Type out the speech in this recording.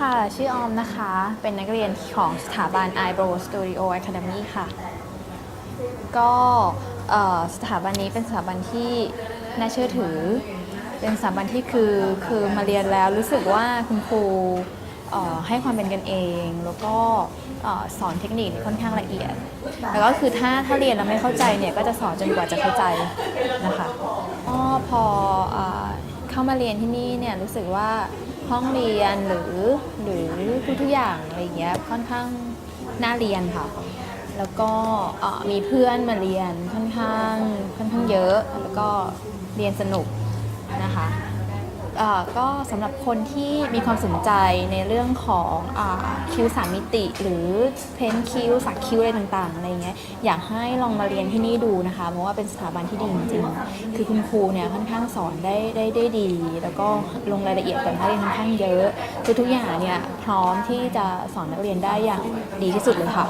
ค่ะ ชื่อออมนะคะ เป็นนักเรียนของสถาบัน Eyebrow Studio Academy ค่ะ ก็สถาบันนี้เป็นสถาบันที่น่าเชื่อถือ เป็นสถาบันที่คือคือมาเรียนแล้วรู้สึกว่าคุณครูให้ความเป็นกันเอง แล้วก็สอนเทคนิคค่อนข้างละเอียด แล้วก็คือถ้าถ้าเรียนแล้วไม่เข้าใจเนี่ยก็จะสอนจนกว่าจะเข้าใจนะคะก็พอเอ่อ เข้ามาเรียนที่นี่เนี่ยรู้สึกว่าห้องเรียนหรือหรือทุกๆอย่างอะไรอย่างเงี้ยค่อนข้างน่าเรียนค่ะ แล้วก็เออมีเพื่อนมาเรียนค่อนข้างค่อนข้างเยอะ แล้วก็เรียนสนุกนะคะ ก็สำหรับคนที่มีความสนใจในเรื่องของอคิ้วสามมิติ หรือเพ้นท์คิ้วสักคิ้วอะไรต่างๆอะไรเงี้ยอยากให้ลองมาเรียนที่นี่ดูนะคะ เพราะว่าเป็นสถาบันที่ดีจริงๆคือคุณครูเนี่ยค่อนข้างสอนได้ได้ได้ดี แล้วก็ลงรายละเอียดกับนักเรียนค่อนข้างเยอะคือทุกอย่างเนี่ยพร้อมที่จะสอนนักเรียนได้อย่างดีที่สุดเลยค่ะ